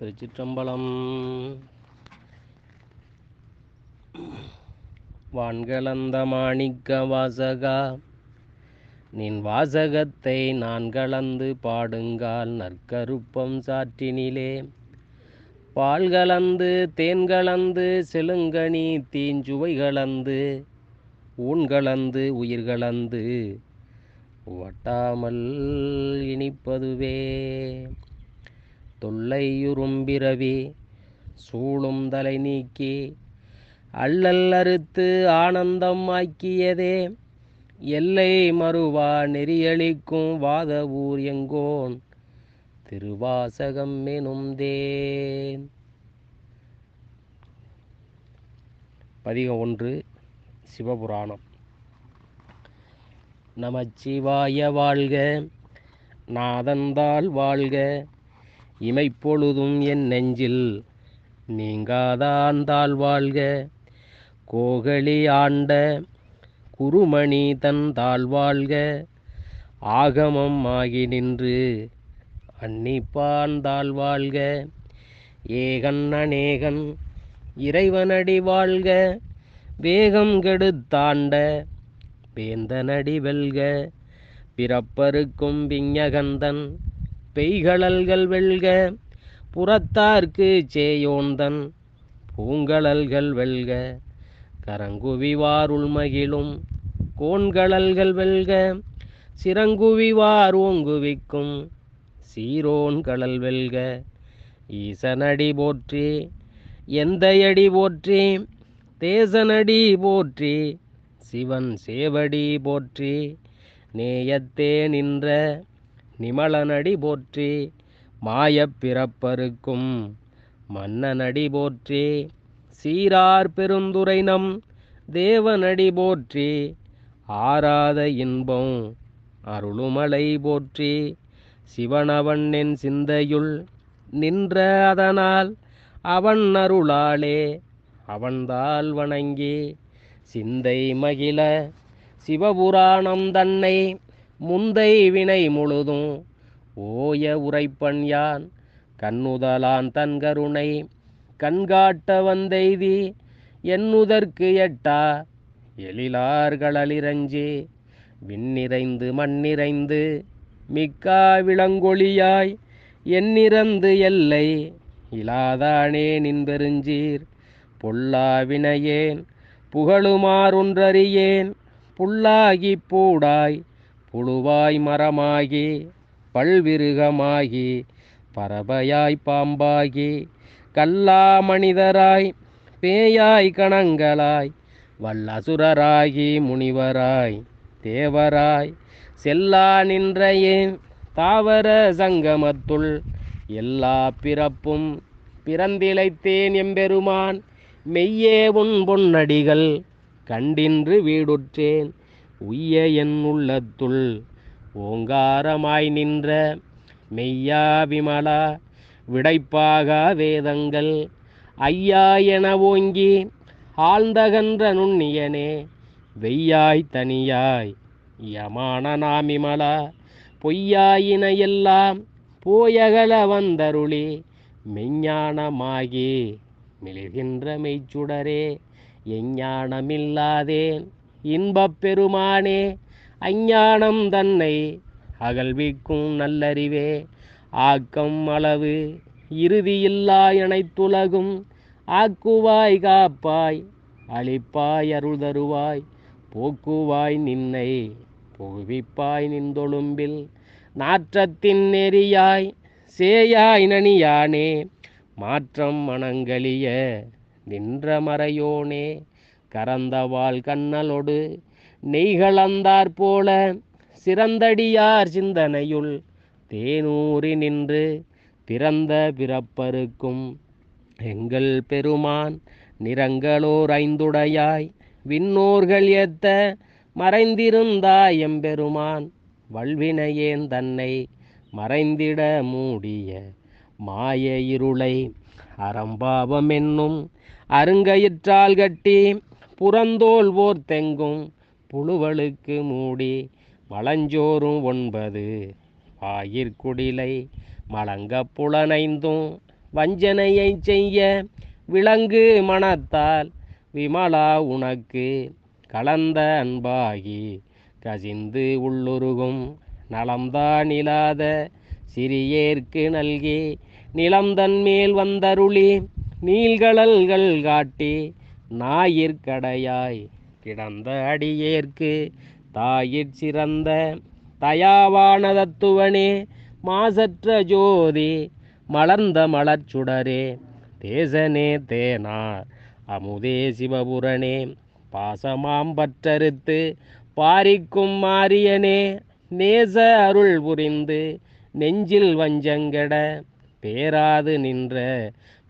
திருச்சிற்றம்பலம். வான்கலந்த மாணிக்க வாசகா நின் வாசகத்தை நான் கலந்து பாடுங்கால் நற்கருப்பம் சாற்றினிலே. பால் கலந்து தேன் கலந்து செழுங்கனி தீஞ்சுவை கலந்து ஊன் கலந்து உயிர் கலந்து வட்டாமல் இனிப்பதுவே. தொல்லையுறும்பிரவி சூழும் தலை நீக்கி அள்ளல் அறுத்து ஆனந்தம் ஆக்கியதே. எல்லை மறுவா நெறியளிக்கும் வாத ஊர் எங்கோன் திருவாசகம் எனும் தேன் பதிகம் ஒன்று சிவபுராணம். நமச்சிவாய வாழ்க நாதந்தாள் வாழ்க. இமைப்பொழுதும் என் நெஞ்சில் நீங்காதாந்தாள் வாழ்க. கோகலி ஆண்ட குருமணி தன் தாழ்வாழ்க ஆகமம் ஆகி நின்று அன்னிப்பான் தாழ்வாழ்க ஏகன் அநேகன் இறைவனடி வாழ்க. வேகம் கெடுத்தாண்ட வேந்தனடி வெல்க. பிறப்பருக்கும் விஞ்ஞகந்தன் பெய்கழல்கள் வெல்க புறத்தார்க்கு சேயோந்தன் பூங்கழல்கள் வெல்க கரங்குவிவாருள் மகிழும் கோண்கழல்கள் வெல்க சிறங்குவிவார் ஓங்குவிக்கும் சீரோன் கடல் வெல்க. ஈசனடி போற்றி எந்தையடி போற்றி தேசனடி போற்றி சிவன் சேவடி போற்றி நேயத்தே நின்ற நிமலனடி போற்றி மாயப் பிறப்பருக்கும் மன்னனடி போற்றி சீரார் பெருந்துரை நம் தேவனடி போற்றி ஆராத இன்பம் அருளுமலை போற்றி சிவனவன் என் சிந்தையுள் நின்ற அதனால் அவன் அருளாலே அவன்தால் வணங்கி சிந்தை மகிழ சிவபுராணம் தன்னை முந்தை வினை முழுதும் ஓய உரைப்பன் யான்? கண்ணுதலான் தன் கருணை கண்காட்ட வந்தெய்தி என்னுதற்கு எட்டா? எழிலார்களளிரஞ்சி விண்ணிறைந்து மண்ணிறைந்து மிக்கா விளங்கொழியாய் எண்ணிறந்து எல்லை இலாதானே நின்பெருஞ்சீர்? பொல்லாவினையேன் புகழுமாறொன்றறியேன் புல்லாகி பூடாய் புழுவாய் மரமாகி பல்விருகமாகி பறவையாய் பாம்பாகி கல்லா மனிதராய் பேயாய் கணங்களாய் வல்லசுரராகி முனிவராய் தேவராய் செல்லா நின்றையே தாவர சங்கமத்துள் எல்லா பிறப்பும் பிறந்திழைத்தேன் எம்பெருமான் மெய்யே உன் பொன்னடிகள் கண்டின்று வீடுற்றேன் உய்ய என் உள்ளத்துள் ஓங்காரமாய் நின்ற மெய்யா விமலா விடைப்பாகா வேதங்கள் ஐயா என ஓங்கி ஆழ்ந்தகன்ற நுண்ணியனே வெய்யாய் தனியாய் யமான நாமிமலா பொய்யாயின எல்லாம் போயகல வந்தருளி மெஞ்ஞானமாகி மெழுகின்ற மெய்ச்சுடரே எஞ்ஞானமில்லாதேன் இன்பப் பெருமானே அஞ்ஞானம் தன்னை அகழ்விக்கும் நல்லறிவே. ஆக்கம் அளவு இறுதியில்லா அனைத்துலகும் ஆக்குவாய் காப்பாய் அழிப்பாய் அருள் தருவாய். போக்குவாய் நின்னை புகுவிப்பாய் நின்றொழும்பில். நாற்றத்தின் நெறியாய் சேயாய் நனியானே. மாற்றம் மனங்களிய நின்ற மறையோனே. கரந்தவாள் கண்ணலொடு நெய்களந்தாற் போல சிறந்தடியார் சிந்தனையுள் தேனூறி நின்று பிறந்த பிறப்பருக்கும் எங்கள் பெருமான் நிறங்களோர் ஐந்துடையாய் விண்ணோர்கள் ஏத்த மறைந்திருந்தாய் எம்பெருமான். வல்வினையேன் தன்னை மறைந்திட மூடிய மாய இருளை அறம்பாவம் என்னும் அருங்கயிற்றால் கட்டி புறந்தோல் ஓர் தெங்கும் புழுவலுக்கு மூடி மலஞ்சோறும் ஒன்பது வாயிற்குடிலை மலங்கப் புலனைந்தும் வஞ்சனையை செய்ய விலங்கு மனத்தால் விமலா உனக்கு கலந்த அன்பாகி கசிந்து உள்ளுருகும் நலம்தான் இல்லாத சிறியேற்கு நல்கி நிலம்தன் மேல் வந்தருளி நீள்கடல்கள் காட்டி ஞாயிற்கடையாய் கிடந்த அடியேற்கு தாயிற் சிறந்த தயாவான தத்துவனே மாசற்ற ஜோதி மலர்ந்த மலர்ச்சுடரே தேசனே தேனார் அமுதே சிவபுரனே பாசமாம்பற்றறுத்து பாரிக்கும் மாரியனே நேச அருள் புரிந்து நெஞ்சில் வஞ்சங்கட பேராது நின்ற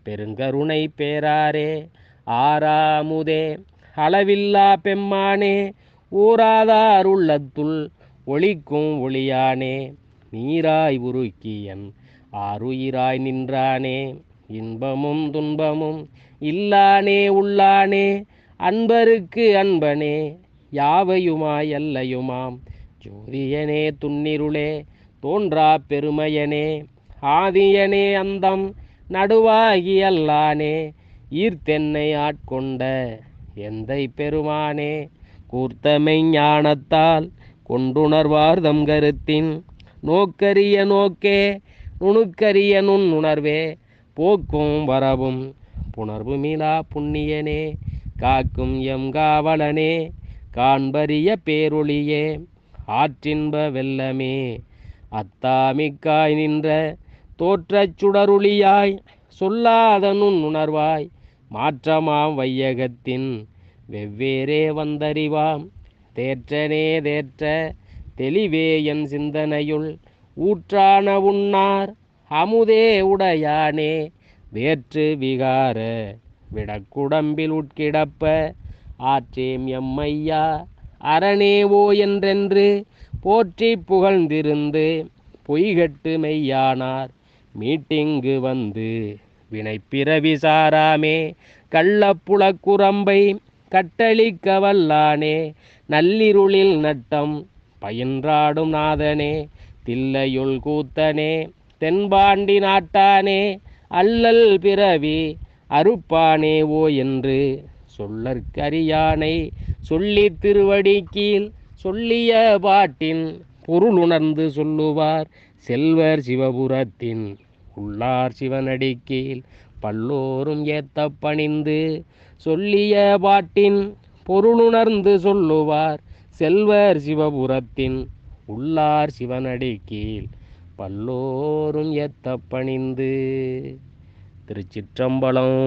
பெருங்கருணை பேராரே ஆறாமுதே. அளவில்லா பெம்மானே ஊராதார் உள்ளத்துள் ஒளிக்கும் ஒளியானே நீராய் உருக்கியன் ஆறுயிராய் நின்றானே. இன்பமும் துன்பமும் இல்லானே உள்ளானே அன்பருக்கு அன்பனே யாவையுமாய் அல்லையுமாம் ஜோதியனே துன்னிருளே தோன்றா பெருமையனே ஆதியனே அந்தம் நடுவாகி அல்லானே ஈர்த்தென்னை ஆட்கொண்ட எந்தை பெருமானே கூர்த்தமை ஞானத்தால் கொண்டுணர்வார்தம் கருத்தின் நோக்கரிய நோக்கே நுணுக்கரிய நுண்ணுணர்வே போக்கும் வரவும் புணர்வு மீளா புண்ணியனே காக்கும் எம் காவலனே காண்பரிய பேரொளியே ஆற்றின்ப வெல்லமே. அத்தாமிக்காய் நின்ற தோற்றச் சுடருளியாய் சொல்லாத நுண்ணுணர்வாய் மாற்றமாம் வையகத்தின் வெவ்வேறே வந்தறிவாம். தேற்றனே தேற்ற தெளிவே என் சிந்தனையுள் ஊற்றான உண்ணார். அமுதே உடையானே வேற்று விகார விடக்குடம்பில் உட்கிடப்ப ஆற்றேம் எம்மையா. அரணேவோ என்றென்று போற்றி புகழ்ந்திருந்து பொய்கட்டு மெய்யானார். மீட்டிங்கு வந்து வினைப்பிறவி சாராமே கள்ளப்புலக்குரம்பை கட்டளிக்க வல்லானே நல்லிருளில் நட்டம் பயின்றாடும் நாதனே தில்லையுள் கூத்தனே தென்பாண்டி நாட்டானே அல்லல் பிறவி அறுப்பானே ஓ என்று சொல்லற்கரியானை சொல்லி திருவடி கீழ் சொல்லிய பாட்டின் பொருளுணர்ந்து சொல்லுவார் செல்வர் சிவபுரத்தின் உள்ளார் சிவனடிக்கீழ் பல்லோரும் ஏத்த பணிந்து சொல்லிய பாட்டின் பொருளுணர்ந்து சொல்லுவார் செல்வர் சிவபுரத்தின் உள்ளார் சிவனடிக்கீழ் பல்லோரும் ஏத்த பணிந்து திருச்சிற்றம்பலம்.